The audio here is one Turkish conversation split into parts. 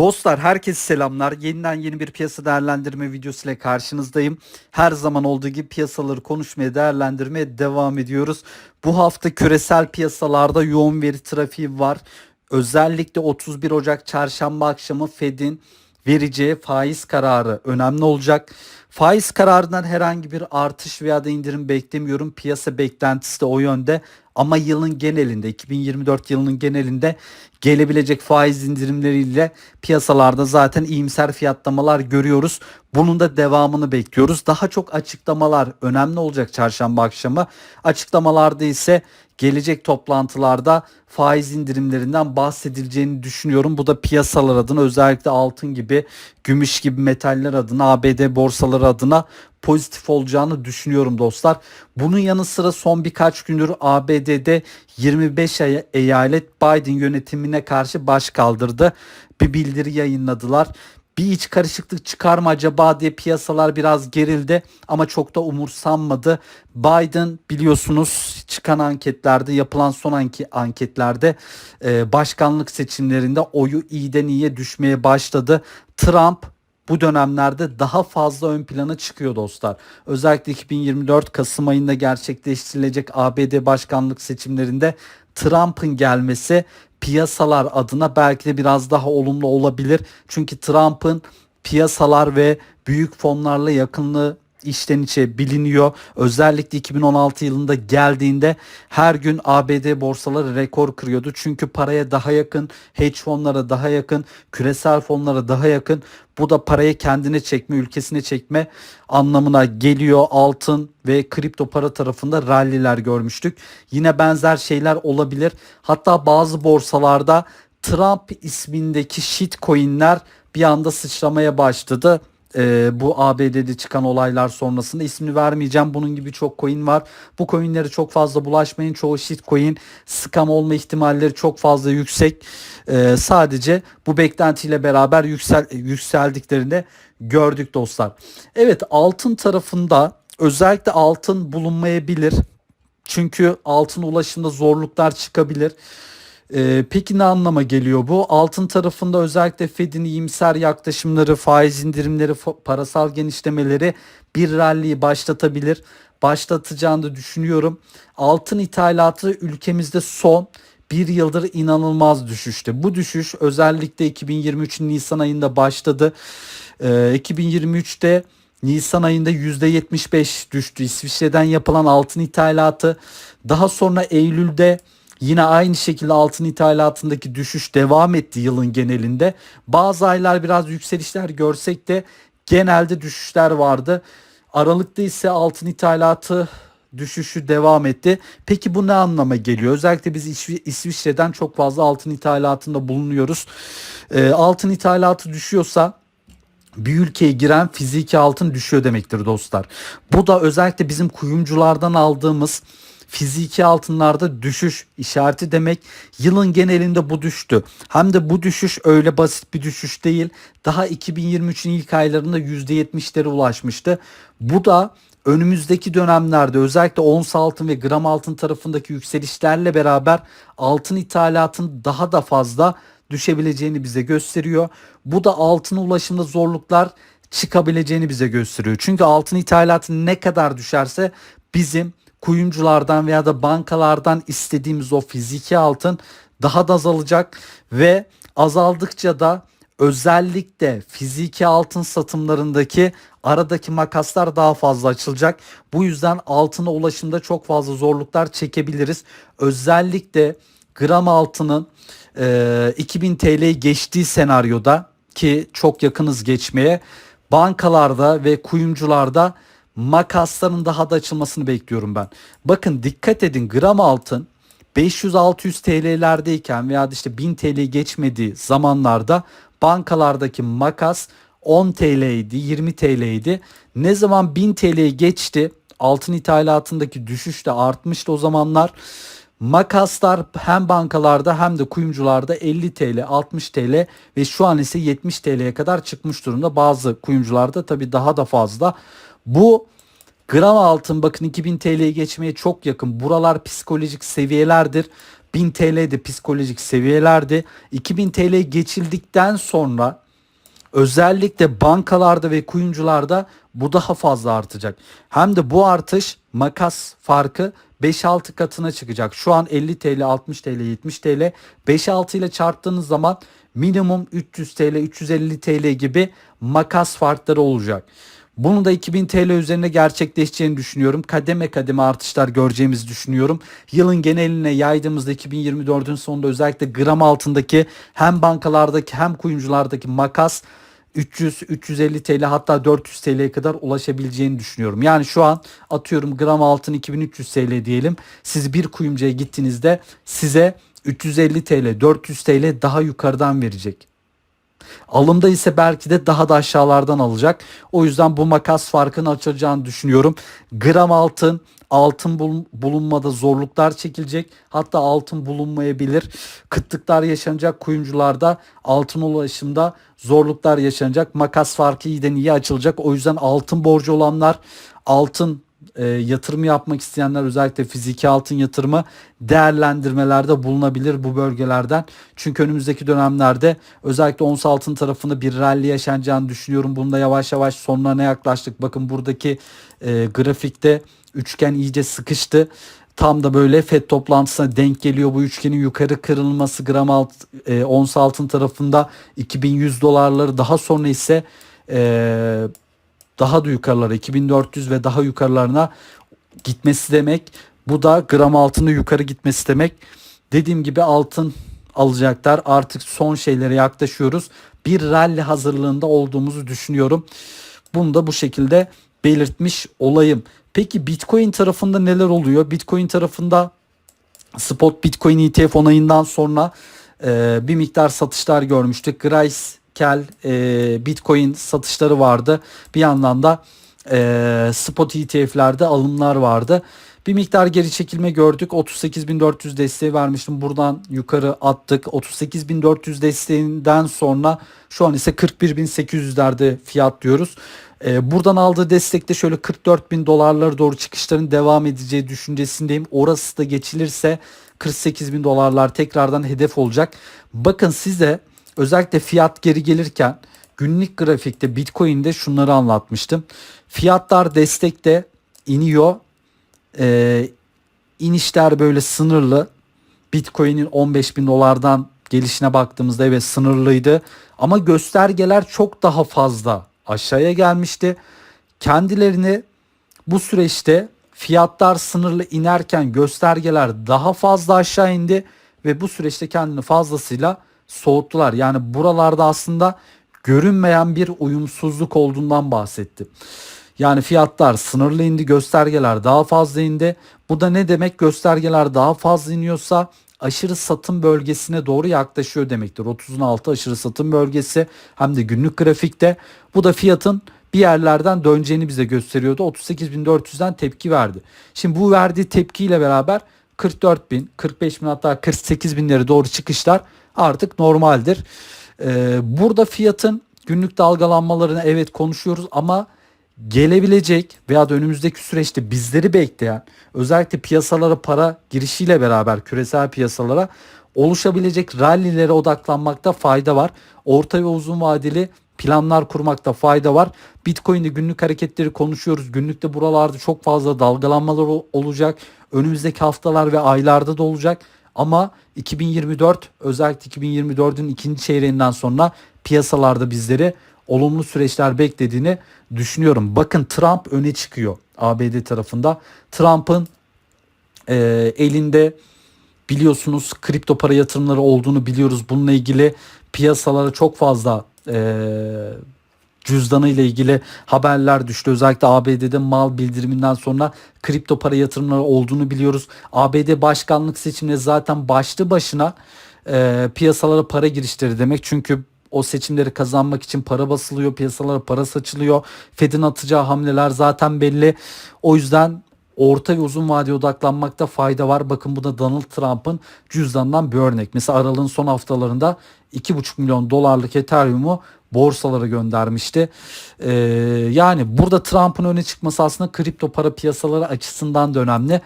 Dostlar herkese selamlar. Yeniden yeni bir piyasa değerlendirme videosu ile karşınızdayım. Her zaman olduğu gibi piyasaları konuşmaya, değerlendirmeye devam ediyoruz. Bu hafta küresel piyasalarda yoğun veri trafiği var. Özellikle 31 Ocak çarşamba akşamı Fed'in vereceği faiz kararı önemli olacak. Faiz kararından herhangi bir artış veya da indirim beklemiyorum. Piyasa beklentisi de o yönde. Ama yılın genelinde 2024 yılının genelinde gelebilecek faiz indirimleriyle piyasalarda zaten iyimser fiyatlamalar görüyoruz. Bunun da devamını bekliyoruz. Daha çok açıklamalar önemli olacak çarşamba akşamı. Açıklamalarda ise gelecek toplantılarda faiz indirimlerinden bahsedileceğini düşünüyorum. Bu da piyasalar adına özellikle altın gibi, gümüş gibi metaller adına, ABD borsaları adına pozitif olacağını düşünüyorum dostlar. Bunun yanı sıra son birkaç gündür ABD'de 25 ay eyalet Biden yönetimine karşı baş kaldırdı. Bir bildiri yayınladılar bir iç karışıklık çıkar mı acaba diye piyasalar biraz gerildi ama çok da umursanmadı. Biden biliyorsunuz çıkan anketlerde yapılan son anki anketlerde e, başkanlık seçimlerinde oyu iyiden iyiye düşmeye başladı. Trump bu dönemlerde daha fazla ön plana çıkıyor dostlar. Özellikle 2024 Kasım ayında gerçekleştirilecek ABD başkanlık seçimlerinde Trump'ın gelmesi piyasalar adına belki de biraz daha olumlu olabilir. Çünkü Trump'ın piyasalar ve büyük fonlarla yakınlığı içten içe biliniyor. Özellikle 2016 yılında geldiğinde her gün ABD borsaları rekor kırıyordu. Çünkü paraya daha yakın, hedge fonlara daha yakın, küresel fonlara daha yakın. Bu da parayı kendine çekme, ülkesine çekme anlamına geliyor. Altın ve kripto para tarafında ralliler görmüştük. Yine benzer şeyler olabilir. Hatta bazı borsalarda Trump ismindeki shitcoin'ler bir anda sıçramaya başladı e, bu ABD'de çıkan olaylar sonrasında ismini vermeyeceğim. Bunun gibi çok coin var. Bu coinlere çok fazla bulaşmayın. Çoğu shit coin scam olma ihtimalleri çok fazla yüksek. E, sadece bu beklentiyle beraber yüksel yükseldiklerini gördük dostlar. Evet altın tarafında özellikle altın bulunmayabilir. Çünkü altın ulaşımda zorluklar çıkabilir. Ee, peki ne anlama geliyor bu? Altın tarafında özellikle Fed'in iyimser yaklaşımları, faiz indirimleri, parasal genişlemeleri bir rally'yi başlatabilir. Başlatacağını da düşünüyorum. Altın ithalatı ülkemizde son bir yıldır inanılmaz düşüşte. Bu düşüş özellikle 2023 Nisan ayında başladı. Ee, 2023'te Nisan ayında %75 düştü. İsviçre'den yapılan altın ithalatı. Daha sonra Eylül'de Yine aynı şekilde altın ithalatındaki düşüş devam etti yılın genelinde. Bazı aylar biraz yükselişler görsek de genelde düşüşler vardı. Aralıkta ise altın ithalatı düşüşü devam etti. Peki bu ne anlama geliyor? Özellikle biz İsviçre'den çok fazla altın ithalatında bulunuyoruz. E, altın ithalatı düşüyorsa bir ülkeye giren fiziki altın düşüyor demektir dostlar. Bu da özellikle bizim kuyumculardan aldığımız fiziki altınlarda düşüş işareti demek. Yılın genelinde bu düştü. Hem de bu düşüş öyle basit bir düşüş değil. Daha 2023'ün ilk aylarında %70'lere ulaşmıştı. Bu da önümüzdeki dönemlerde özellikle ons altın ve gram altın tarafındaki yükselişlerle beraber altın ithalatın daha da fazla düşebileceğini bize gösteriyor. Bu da altın ulaşımda zorluklar çıkabileceğini bize gösteriyor. Çünkü altın ithalatı ne kadar düşerse bizim kuyumculardan veya da bankalardan istediğimiz o fiziki altın daha da azalacak ve azaldıkça da özellikle fiziki altın satımlarındaki aradaki makaslar daha fazla açılacak. Bu yüzden altına ulaşımda çok fazla zorluklar çekebiliriz. Özellikle gram altının e, 2000 TL geçtiği senaryoda ki çok yakınız geçmeye bankalarda ve kuyumcularda makasların daha da açılmasını bekliyorum ben. Bakın dikkat edin gram altın 500-600 TL'lerdeyken veya işte 1000 TL geçmediği zamanlarda bankalardaki makas 10 TL'ydi, 20 TL'ydi. Ne zaman 1000 TL'ye geçti, altın ithalatındaki düşüş de artmıştı o zamanlar. Makaslar hem bankalarda hem de kuyumcularda 50 TL, 60 TL ve şu an ise 70 TL'ye kadar çıkmış durumda. Bazı kuyumcularda tabii daha da fazla. Bu gram altın bakın 2000 TL'ye geçmeye çok yakın. Buralar psikolojik seviyelerdir. 1000 TL de psikolojik seviyelerdi. 2000 TL geçildikten sonra özellikle bankalarda ve kuyumcularda bu daha fazla artacak. Hem de bu artış makas farkı 5-6 katına çıkacak. Şu an 50 TL, 60 TL, 70 TL. 5-6 ile çarptığınız zaman minimum 300 TL, 350 TL gibi makas farkları olacak. Bunu da 2000 TL üzerinde gerçekleşeceğini düşünüyorum. Kademe kademe artışlar göreceğimizi düşünüyorum. Yılın geneline yaydığımızda 2024'ün sonunda özellikle gram altındaki hem bankalardaki hem kuyumculardaki makas 300 350 TL hatta 400 TL'ye kadar ulaşabileceğini düşünüyorum. Yani şu an atıyorum gram altın 2300 TL diyelim. Siz bir kuyumcuya gittiğinizde size 350 TL 400 TL daha yukarıdan verecek. Alımda ise belki de daha da aşağılardan alacak. O yüzden bu makas farkını açılacağını düşünüyorum. Gram altın altın bul- bulunmada zorluklar çekilecek. Hatta altın bulunmayabilir. Kıtlıklar yaşanacak kuyumcularda altın ulaşımda zorluklar yaşanacak. Makas farkı iyiden iyi açılacak. O yüzden altın borcu olanlar altın e, yatırım yapmak isteyenler özellikle fiziki altın yatırımı değerlendirmelerde bulunabilir bu bölgelerden. Çünkü önümüzdeki dönemlerde özellikle ons altın tarafında bir rally yaşanacağını düşünüyorum. Bunda yavaş yavaş sonlarına yaklaştık. Bakın buradaki e, grafikte üçgen iyice sıkıştı. Tam da böyle FED toplantısına denk geliyor bu üçgenin yukarı kırılması gram alt, e, ons altın tarafında 2100 dolarları daha sonra ise e, daha da yukarılara 2400 ve daha yukarılarına gitmesi demek. Bu da gram altında yukarı gitmesi demek. Dediğim gibi altın alacaklar. Artık son şeylere yaklaşıyoruz. Bir rally hazırlığında olduğumuzu düşünüyorum. Bunu da bu şekilde belirtmiş olayım. Peki Bitcoin tarafında neler oluyor? Bitcoin tarafında spot Bitcoin ETF onayından sonra e, bir miktar satışlar görmüştük. Grayscale e, Bitcoin satışları vardı. Bir yandan da e, spot ETF'lerde alımlar vardı. Bir miktar geri çekilme gördük. 38.400 desteği vermiştim. Buradan yukarı attık. 38.400 desteğinden sonra şu an ise 41.800'lerde fiyat diyoruz. Ee, buradan aldığı destekte şöyle 44 bin dolarlara doğru çıkışların devam edeceği düşüncesindeyim. Orası da geçilirse 48 bin dolarlar tekrardan hedef olacak. Bakın size özellikle fiyat geri gelirken günlük grafikte Bitcoin'de şunları anlatmıştım. Fiyatlar destekte iniyor. Ee, inişler böyle sınırlı. Bitcoin'in 15 bin dolardan gelişine baktığımızda evet sınırlıydı. Ama göstergeler çok daha fazla aşağıya gelmişti. Kendilerini bu süreçte fiyatlar sınırlı inerken göstergeler daha fazla aşağı indi ve bu süreçte kendini fazlasıyla soğuttular. Yani buralarda aslında görünmeyen bir uyumsuzluk olduğundan bahsetti. Yani fiyatlar sınırlı indi, göstergeler daha fazla indi. Bu da ne demek? Göstergeler daha fazla iniyorsa aşırı satım bölgesine doğru yaklaşıyor demektir. 30'un altı aşırı satım bölgesi hem de günlük grafikte. Bu da fiyatın bir yerlerden döneceğini bize gösteriyordu. 38.400'den tepki verdi. Şimdi bu verdiği tepkiyle beraber 44 bin, 45 bin hatta 48 binlere doğru çıkışlar artık normaldir. Ee, burada fiyatın günlük dalgalanmalarını evet konuşuyoruz ama gelebilecek veya da önümüzdeki süreçte bizleri bekleyen özellikle piyasalara para girişiyle beraber küresel piyasalara oluşabilecek rallilere odaklanmakta fayda var. Orta ve uzun vadeli planlar kurmakta fayda var. Bitcoin'de günlük hareketleri konuşuyoruz. Günlükte buralarda çok fazla dalgalanmalar olacak. Önümüzdeki haftalar ve aylarda da olacak. Ama 2024 özellikle 2024'ün ikinci çeyreğinden sonra piyasalarda bizleri olumlu süreçler beklediğini düşünüyorum. Bakın Trump öne çıkıyor ABD tarafında. Trump'ın e, elinde biliyorsunuz kripto para yatırımları olduğunu biliyoruz. Bununla ilgili piyasalara çok fazla e, cüzdanı ile ilgili haberler düştü. Özellikle ABD'de mal bildiriminden sonra kripto para yatırımları olduğunu biliyoruz. ABD başkanlık seçimleri zaten başlı başına e, piyasalara para girişleri demek. Çünkü o seçimleri kazanmak için para basılıyor, piyasalara para saçılıyor. Fed'in atacağı hamleler zaten belli. O yüzden orta ve uzun vadeye odaklanmakta fayda var. Bakın bu da Donald Trump'ın cüzdanından bir örnek. Mesela aralığın son haftalarında 2,5 milyon dolarlık Ethereum'u borsalara göndermişti. Ee, yani burada Trump'ın öne çıkması aslında kripto para piyasaları açısından da önemli.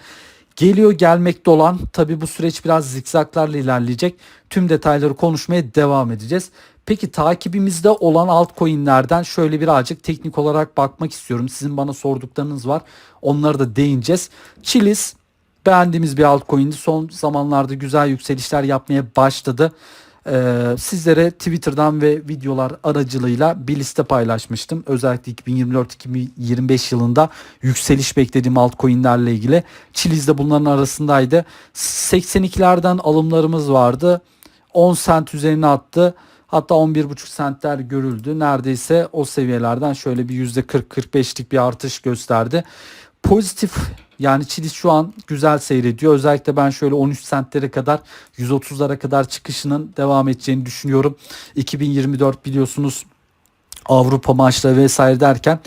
Geliyor gelmekte olan tabi bu süreç biraz zikzaklarla ilerleyecek. Tüm detayları konuşmaya devam edeceğiz. Peki takibimizde olan altcoin'lerden şöyle birazcık teknik olarak bakmak istiyorum. Sizin bana sorduklarınız var. Onlara da değineceğiz. Chiliz beğendiğimiz bir altcoin'di. Son zamanlarda güzel yükselişler yapmaya başladı. Ee, sizlere Twitter'dan ve videolar aracılığıyla bir liste paylaşmıştım. Özellikle 2024-2025 yılında yükseliş beklediğim altcoin'lerle ilgili. Chiliz de bunların arasındaydı. 82'lerden alımlarımız vardı. 10 sent üzerine attı. Hatta 11,5 sentler görüldü. Neredeyse o seviyelerden şöyle bir %40-45'lik bir artış gösterdi. Pozitif yani Chiliz şu an güzel seyrediyor. Özellikle ben şöyle 13 sentlere kadar 130'lara kadar çıkışının devam edeceğini düşünüyorum. 2024 biliyorsunuz Avrupa maçları vesaire derken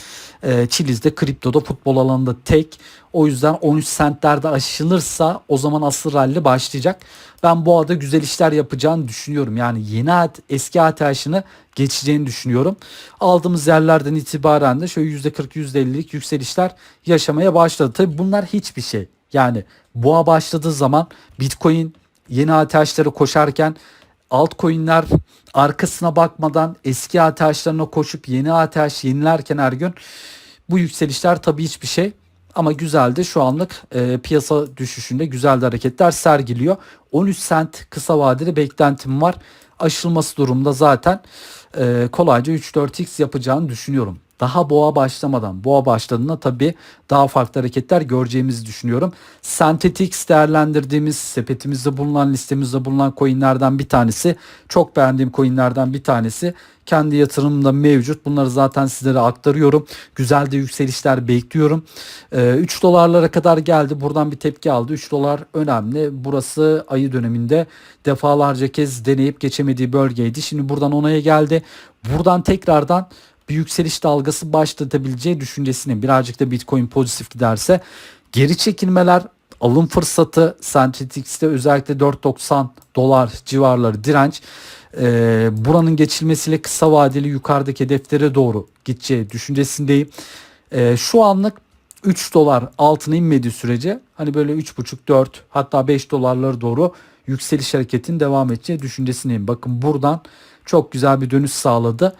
e, Chiliz'de kriptoda futbol alanında tek. O yüzden 13 sentlerde aşılırsa o zaman asıl rally başlayacak. Ben bu arada güzel işler yapacağını düşünüyorum. Yani yeni at, eski ATH'ını geçeceğini düşünüyorum. Aldığımız yerlerden itibaren de şöyle %40-%50'lik yükselişler yaşamaya başladı. Tabi bunlar hiçbir şey. Yani boğa başladığı zaman Bitcoin yeni ATH'lere koşarken altcoin'ler arkasına bakmadan eski ATH'larına koşup yeni ATH yenilerken her gün bu yükselişler tabii hiçbir şey. Ama güzeldi şu anlık e, piyasa düşüşünde güzel hareketler sergiliyor. 13 sent kısa vadeli beklentim var. Aşılması durumda zaten e, kolayca 3-4x yapacağını düşünüyorum daha boğa başlamadan boğa başladığında tabii daha farklı hareketler göreceğimizi düşünüyorum. Synthetix değerlendirdiğimiz sepetimizde bulunan listemizde bulunan coinlerden bir tanesi. Çok beğendiğim coinlerden bir tanesi. Kendi yatırımımda mevcut. Bunları zaten sizlere aktarıyorum. Güzel de yükselişler bekliyorum. Ee, 3 dolarlara kadar geldi. Buradan bir tepki aldı. 3 dolar önemli. Burası ayı döneminde defalarca kez deneyip geçemediği bölgeydi. Şimdi buradan onaya geldi. Buradan tekrardan bir yükseliş dalgası başlatabileceği düşüncesini birazcık da Bitcoin pozitif giderse geri çekilmeler alım fırsatı Centrix'te özellikle 4.90 dolar civarları direnç e, buranın geçilmesiyle kısa vadeli yukarıdaki hedeflere doğru gideceği düşüncesindeyim. E, şu anlık 3 dolar altına inmediği sürece hani böyle 3.5 4 hatta 5 dolarlara doğru yükseliş hareketin devam edeceği düşüncesindeyim. Bakın buradan çok güzel bir dönüş sağladı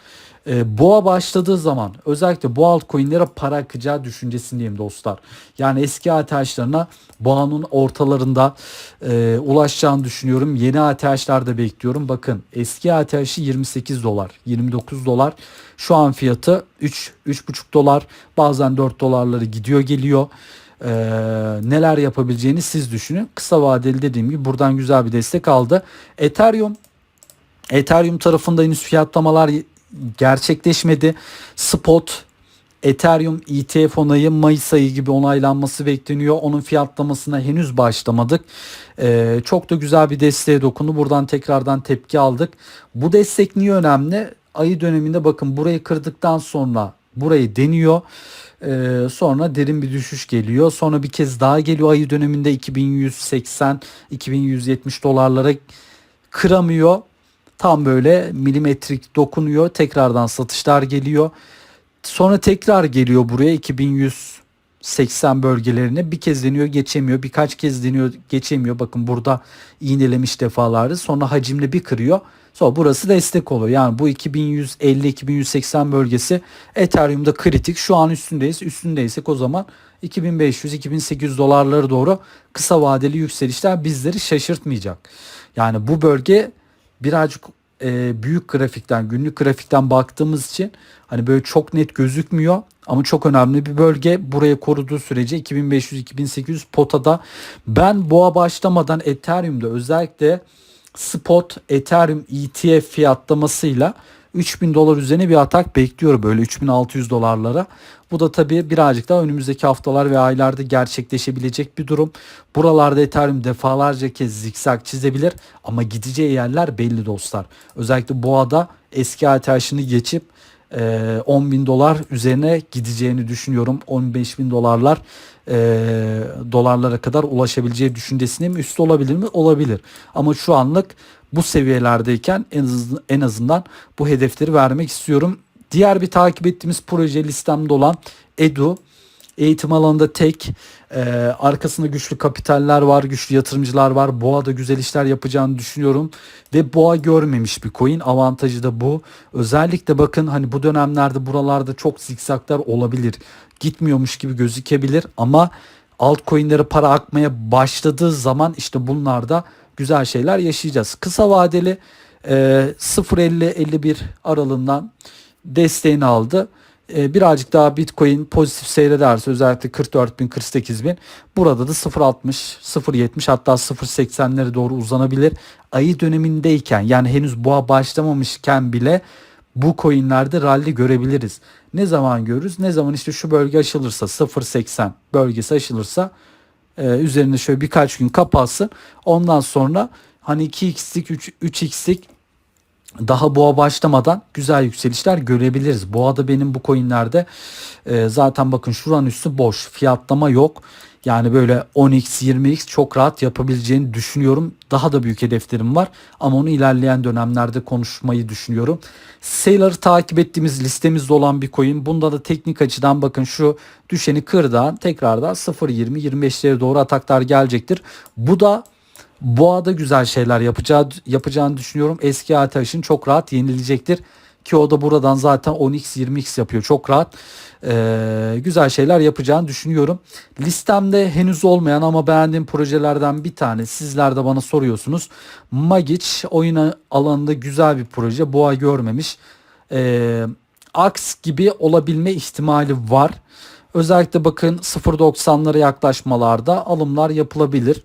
e, boğa başladığı zaman özellikle bu altcoin'lere para akacağı düşüncesindeyim dostlar. Yani eski ATH'larına boğanın ortalarında e, ulaşacağını düşünüyorum. Yeni ATH'lar da bekliyorum. Bakın eski ATH'i 28 dolar, 29 dolar. Şu an fiyatı 3 3,5 dolar. Bazen 4 dolarları gidiyor geliyor. Ee, neler yapabileceğini siz düşünün. Kısa vadeli dediğim gibi buradan güzel bir destek aldı. Ethereum Ethereum tarafında henüz fiyatlamalar gerçekleşmedi. Spot Ethereum ETF onayı Mayıs ayı gibi onaylanması bekleniyor. Onun fiyatlamasına henüz başlamadık. Ee, çok da güzel bir desteğe dokundu. Buradan tekrardan tepki aldık. Bu destek niye önemli? Ayı döneminde bakın burayı kırdıktan sonra burayı deniyor. Ee, sonra derin bir düşüş geliyor. Sonra bir kez daha geliyor ayı döneminde 2180 2170 dolarlara kıramıyor. Tam böyle milimetrik dokunuyor. Tekrardan satışlar geliyor. Sonra tekrar geliyor buraya 2180 bölgelerine. Bir kez deniyor geçemiyor. Birkaç kez deniyor geçemiyor. Bakın burada iğnelemiş defalardı. Sonra hacimle bir kırıyor. Sonra burası destek oluyor. Yani bu 2150-2180 bölgesi Ethereum'da kritik. Şu an üstündeyiz. Üstündeysek o zaman 2500-2800 dolarları doğru kısa vadeli yükselişler bizleri şaşırtmayacak. Yani bu bölge birazcık e, büyük grafikten, günlük grafikten baktığımız için hani böyle çok net gözükmüyor ama çok önemli bir bölge. Buraya koruduğu sürece 2500-2800 potada ben boğa başlamadan Ethereum'da özellikle spot Ethereum ETF fiyatlamasıyla 3000 dolar üzerine bir atak bekliyor böyle 3600 dolarlara. Bu da tabii birazcık daha önümüzdeki haftalar ve aylarda gerçekleşebilecek bir durum. Buralarda Ethereum defalarca kez zikzak çizebilir ama gideceği yerler belli dostlar. Özellikle boğada eski ATH'ını geçip 10 bin dolar üzerine gideceğini düşünüyorum. 15 bin dolarlar e, dolarlara kadar ulaşabileceği düşüncesindeyim. Üstü olabilir mi? Olabilir. Ama şu anlık bu seviyelerdeyken en azından, bu hedefleri vermek istiyorum. Diğer bir takip ettiğimiz proje listemde olan Edu Eğitim alanında tek. Ee, arkasında güçlü kapitaller var, güçlü yatırımcılar var. Boğa da güzel işler yapacağını düşünüyorum. Ve boğa görmemiş bir coin. Avantajı da bu. Özellikle bakın hani bu dönemlerde buralarda çok zikzaklar olabilir. Gitmiyormuş gibi gözükebilir ama altcoin'lere para akmaya başladığı zaman işte bunlarda güzel şeyler yaşayacağız. Kısa vadeli e, 0.50-51 aralığından desteğini aldı. E, birazcık daha Bitcoin pozitif seyrederse özellikle 44 bin 48 bin burada da 0.60 0.70 hatta 0.80'lere doğru uzanabilir. Ayı dönemindeyken yani henüz boğa başlamamışken bile bu coinlerde rally görebiliriz. Ne zaman görürüz? Ne zaman işte şu bölge aşılırsa 0.80 bölgesi aşılırsa e, üzerinde şöyle birkaç gün kapatsın. Ondan sonra hani 2x'lik 3, 3x'lik daha boğa başlamadan güzel yükselişler görebiliriz. Boğada benim bu coinlerde e, zaten bakın şuran üstü boş. Fiyatlama yok. Yani böyle 10x 20x çok rahat yapabileceğini düşünüyorum. Daha da büyük hedeflerim var ama onu ilerleyen dönemlerde konuşmayı düşünüyorum. Sailor'ı takip ettiğimiz listemizde olan bir coin. Bunda da teknik açıdan bakın şu düşeni kırdan tekrardan 0.20-25'lere doğru ataklar gelecektir. Bu da Boğa'da güzel şeyler yapacağı, yapacağını düşünüyorum. Eski Ataş'ın çok rahat yenilecektir. Ki o da buradan zaten 10x 20x yapıyor. Çok rahat ee, güzel şeyler yapacağını düşünüyorum. Listemde henüz olmayan ama beğendiğim projelerden bir tane. Sizler de bana soruyorsunuz. Magic oyun alanında güzel bir proje. Boğa görmemiş. Ee, Aks gibi olabilme ihtimali var. Özellikle bakın 0.90'lara yaklaşmalarda alımlar yapılabilir.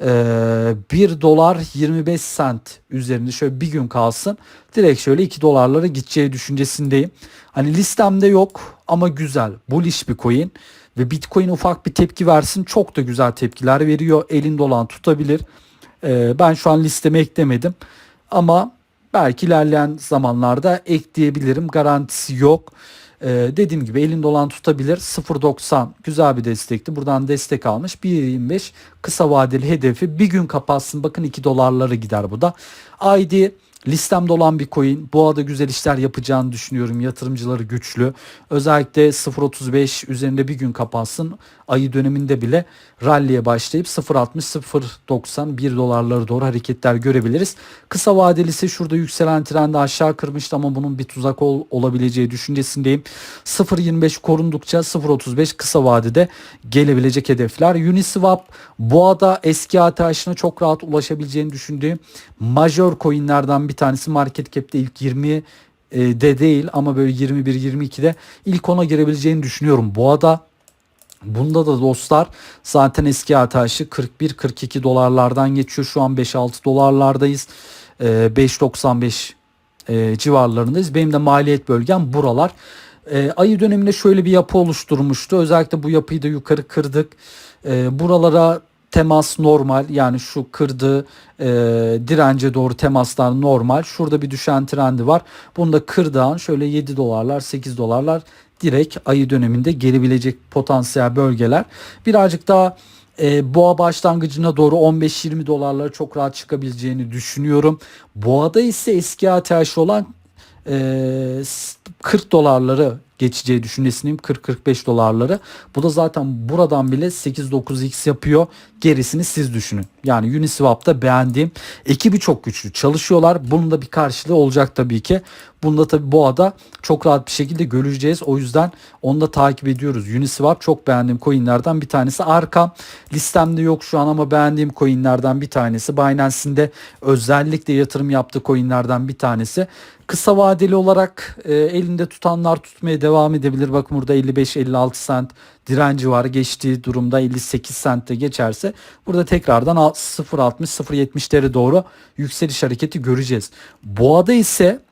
1 dolar 25 sent üzerinde şöyle bir gün kalsın. Direkt şöyle 2 dolarlara gideceği düşüncesindeyim. Hani listemde yok ama güzel. Bullish bir coin ve Bitcoin ufak bir tepki versin. Çok da güzel tepkiler veriyor. Elinde olan tutabilir. Ben şu an listeme eklemedim. Ama belki ilerleyen zamanlarda ekleyebilirim. Garantisi yok. Ee, dediğim gibi elinde olan tutabilir. 0.90 güzel bir destekti. Buradan destek almış. 1.25 kısa vadeli hedefi bir gün kapatsın. Bakın 2 dolarları gider bu da. ID Listemde olan bir coin. Bu arada güzel işler yapacağını düşünüyorum. Yatırımcıları güçlü. Özellikle 0.35 üzerinde bir gün kapansın. Ayı döneminde bile ralliye başlayıp 0.60 0.90 1 dolarları doğru hareketler görebiliriz. Kısa vadeli ise şurada yükselen trendi aşağı kırmıştı ama bunun bir tuzak ol, olabileceği düşüncesindeyim. 0.25 korundukça 0.35 kısa vadede gelebilecek hedefler. Uniswap boğada eski ATH'ına çok rahat ulaşabileceğini düşündüğüm major coinlerden bir tanesi. Market cap'te ilk 20 e, de değil ama böyle 21-22'de ilk ona girebileceğini düşünüyorum. Boğada Bunda da dostlar zaten eski ATH'ı 41-42 dolarlardan geçiyor. Şu an 5-6 dolarlardayız. E, 5.95 e, civarlarındayız. Benim de maliyet bölgem buralar. E, ayı döneminde şöyle bir yapı oluşturmuştu. Özellikle bu yapıyı da yukarı kırdık. E, buralara temas normal yani şu kırdığı e, dirence doğru temaslar normal. Şurada bir düşen trendi var. Bunu da kırdığın şöyle 7 dolarlar 8 dolarlar direkt ayı döneminde gelebilecek potansiyel bölgeler. Birazcık daha e, boğa başlangıcına doğru 15-20 dolarlara çok rahat çıkabileceğini düşünüyorum. Boğada ise eski ATH olan e, 40 dolarları geçeceği düşüncesindeyim 40-45 dolarları. Bu da zaten buradan bile 8-9x yapıyor. Gerisini siz düşünün. Yani Uniswap'ta beğendiğim ekibi çok güçlü çalışıyorlar. Bunun da bir karşılığı olacak tabii ki. Bunda tabii Boğa'da çok rahat bir şekilde göreceğiz. O yüzden onu da takip ediyoruz. Uniswap çok beğendiğim coinlerden bir tanesi. Arkam listemde yok şu an ama beğendiğim coinlerden bir tanesi. Binance'in de özellikle yatırım yaptığı coinlerden bir tanesi. Kısa vadeli olarak e, elinde tutanlar tutmaya devam edebilir. Bakın burada 55-56 sent direnci var. Geçtiği durumda 58 sentte geçerse burada tekrardan 0.60-0.70'lere doğru yükseliş hareketi göreceğiz. Boğada ise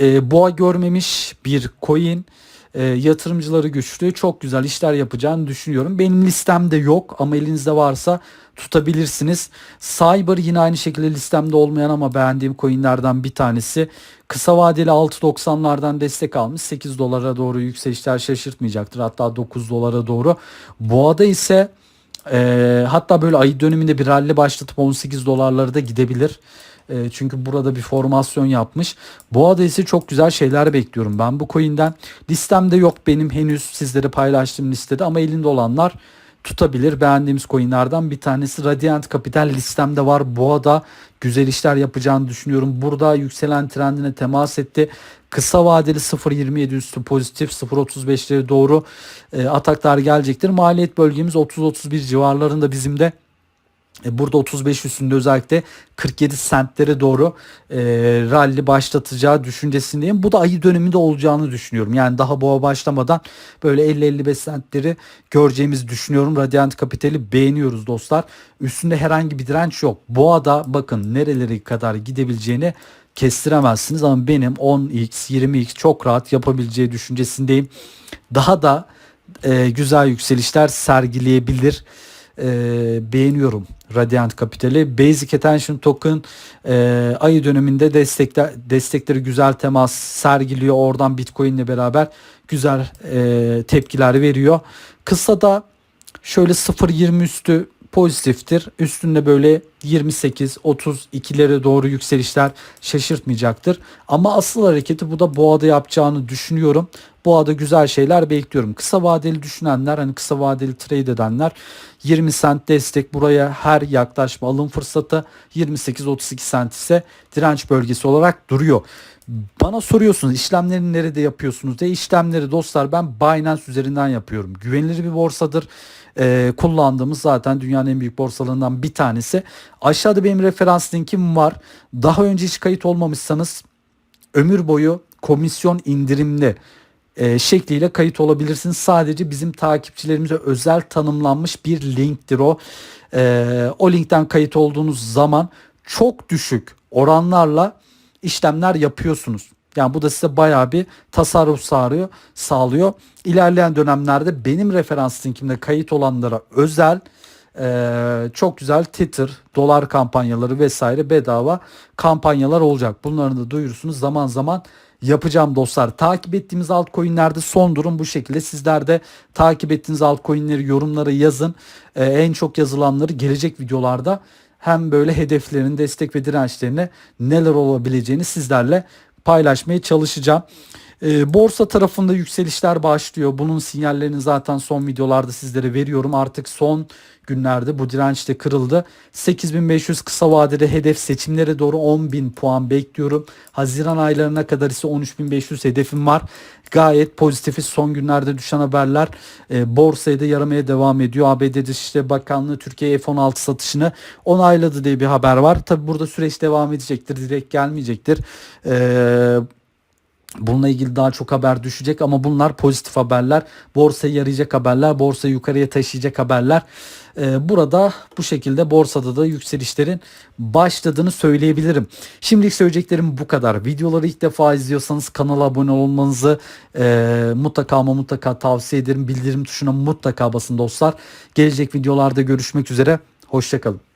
e, boğa görmemiş bir coin e, yatırımcıları güçlü çok güzel işler yapacağını düşünüyorum. Benim listemde yok ama elinizde varsa tutabilirsiniz. Cyber yine aynı şekilde listemde olmayan ama beğendiğim coinlerden bir tanesi. Kısa vadeli 6.90'lardan destek almış. 8 dolara doğru yükselişler şaşırtmayacaktır. Hatta 9 dolara doğru. Boğada ise e, hatta böyle ayı döneminde bir rally başlatıp 18 dolarları da gidebilir. E, çünkü burada bir formasyon yapmış. Boğa'da ise çok güzel şeyler bekliyorum ben bu coin'den. Listemde yok benim henüz sizlere paylaştığım listede ama elinde olanlar tutabilir. Beğendiğimiz coinlerden bir tanesi Radiant Capital listemde var. Boğa'da güzel işler yapacağını düşünüyorum. Burada yükselen trendine temas etti. Kısa vadeli 0.27 üstü pozitif 0.35'lere doğru e, ataklar gelecektir. Maliyet bölgemiz 30-31 civarlarında bizim de Burada 35 üstünde özellikle 47 sentlere doğru e, rally başlatacağı düşüncesindeyim. Bu da ayı döneminde olacağını düşünüyorum. Yani daha boğa başlamadan böyle 50-55 sentleri göreceğimizi düşünüyorum. Radiant Capital'i beğeniyoruz dostlar. Üstünde herhangi bir direnç yok. Boğada bakın nerelere kadar gidebileceğini kestiremezsiniz ama benim 10x 20x çok rahat yapabileceği düşüncesindeyim. Daha da e, güzel yükselişler sergileyebilir e, beğeniyorum Radiant Capital'i. Basic Attention Token e, ayı döneminde destekler, destekleri güzel temas sergiliyor. Oradan Bitcoin ile beraber güzel e, tepkiler veriyor. Kısa da şöyle 0.20 üstü pozitiftir. Üstünde böyle 28 32'lere doğru yükselişler şaşırtmayacaktır. Ama asıl hareketi bu da boğada yapacağını düşünüyorum. Boğada güzel şeyler bekliyorum. Kısa vadeli düşünenler hani kısa vadeli trade edenler 20 sent destek buraya her yaklaşma alım fırsatı 28-32 sent ise direnç bölgesi olarak duruyor. Bana soruyorsunuz işlemleri nerede yapıyorsunuz diye işlemleri dostlar ben Binance üzerinden yapıyorum. Güvenilir bir borsadır. Ee, kullandığımız zaten dünyanın en büyük borsalarından bir tanesi. Aşağıda benim referans linkim var. Daha önce hiç kayıt olmamışsanız ömür boyu komisyon indirimli e, şekliyle kayıt olabilirsiniz. Sadece bizim takipçilerimize özel tanımlanmış bir linktir o. E, o linkten kayıt olduğunuz zaman çok düşük oranlarla işlemler yapıyorsunuz. Yani bu da size bayağı bir tasarruf sağlıyor. sağlıyor. İlerleyen dönemlerde benim referans linkimde kayıt olanlara özel ee, çok güzel Tether, dolar kampanyaları vesaire bedava kampanyalar olacak. Bunların da duyurusunu zaman zaman yapacağım dostlar. Takip ettiğimiz altcoin'lerde son durum bu şekilde. Sizler de takip ettiğiniz altcoin'leri yorumlara yazın. Ee, en çok yazılanları gelecek videolarda hem böyle hedeflerin destek ve dirençlerine neler olabileceğini sizlerle paylaşmaya çalışacağım. E, borsa tarafında yükselişler başlıyor. Bunun sinyallerini zaten son videolarda sizlere veriyorum. Artık son günlerde bu direnç de kırıldı. 8500 kısa vadede hedef seçimlere doğru 10.000 puan bekliyorum. Haziran aylarına kadar ise 13.500 hedefim var. Gayet pozitifiz. Son günlerde düşen haberler e, borsaya da yaramaya devam ediyor. ABD Dışişleri Bakanlığı Türkiye F-16 satışını onayladı diye bir haber var. Tabi burada süreç devam edecektir. Direkt gelmeyecektir. Eee Bununla ilgili daha çok haber düşecek ama bunlar pozitif haberler. Borsayı yarayacak haberler, borsayı yukarıya taşıyacak haberler. Ee, burada bu şekilde borsada da yükselişlerin başladığını söyleyebilirim. Şimdilik söyleyeceklerim bu kadar. Videoları ilk defa izliyorsanız kanala abone olmanızı e, mutlaka ama mutlaka tavsiye ederim. Bildirim tuşuna mutlaka basın dostlar. Gelecek videolarda görüşmek üzere. Hoşçakalın.